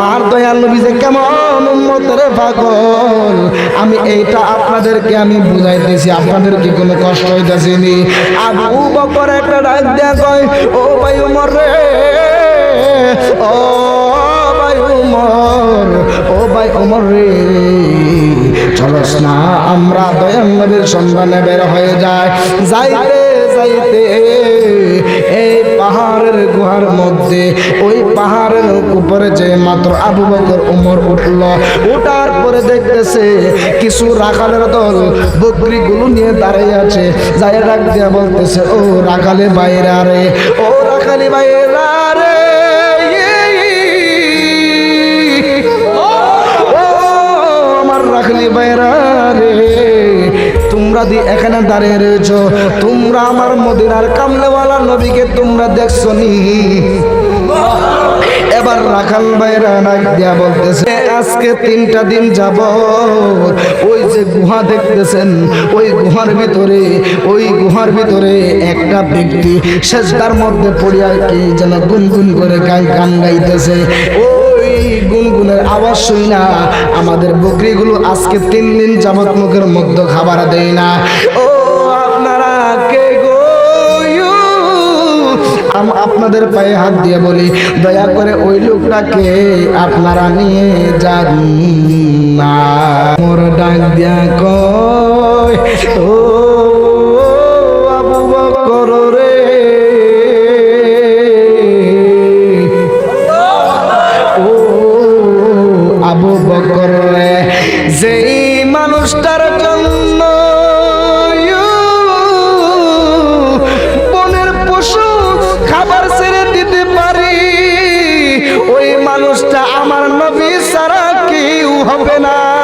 আমার দয়াল নবী যে কেমন উম্মতের পাগল। আমি এইটা আপনাদেরকে আমি বুঝাইতেছি আপনাদের কি কোনো কষ্ট হইতেছে নি আবু বকর একটা ডাক দেয়া কয়, ও ভাই উমর রে, ও ভাই উমর, ও ভাই উমর রে, চলস না, আমরা দয়াল নবীর সন্ধানে বের হয়ে যায় যাইতে যাইতে এই পাহাড়ের গুহার মধ্যে উপরে যে মাত্র আবু বকর, উমর উঠল উঠার পরে দেখতেছে কিছু রাখালের দল বকরিগুলো নিয়ে দাঁড়িয়ে আছে। যাই ডাক দিয়া বলতেছে, ও রাখালে বাইরা রে, ও রাখালি বাইরা রে আমার বাইরা রে, তোমরা দি এখানে দাঁড়িয়ে রয়েছ, তোমরা আমার মদিনার কামলেওয়ালা নবীকে তোমরা দেখছ নি? রাখাল বাইরা ডাক দিয়া বলতেছে, আজকে তিনটা দিন যাব। ওই যে গুহা দেখতেছেন, ওই গুহার ভিতরে, ওই গুহার ভিতরে একটা ব্যক্তি শেষদার মধ্যে পড়িয়া কি যেন গুনগুন করে গান গান গাইতেছে। ওই গুনগুনের আওয়াজ শুই না, আমাদের বকরিগুলো আজকে তিন দিন যাবত মুখের মধ্যে খাবার দেয় না। ও আপনাদের পায়ে হাত দিয়ে বলি, দয়া করে ওই লোকটাকে আপনারা নিয়ে যান না। মোর ডাক দিয়া কয় ও আবু বকর রে, যেই মানুষটার হবে না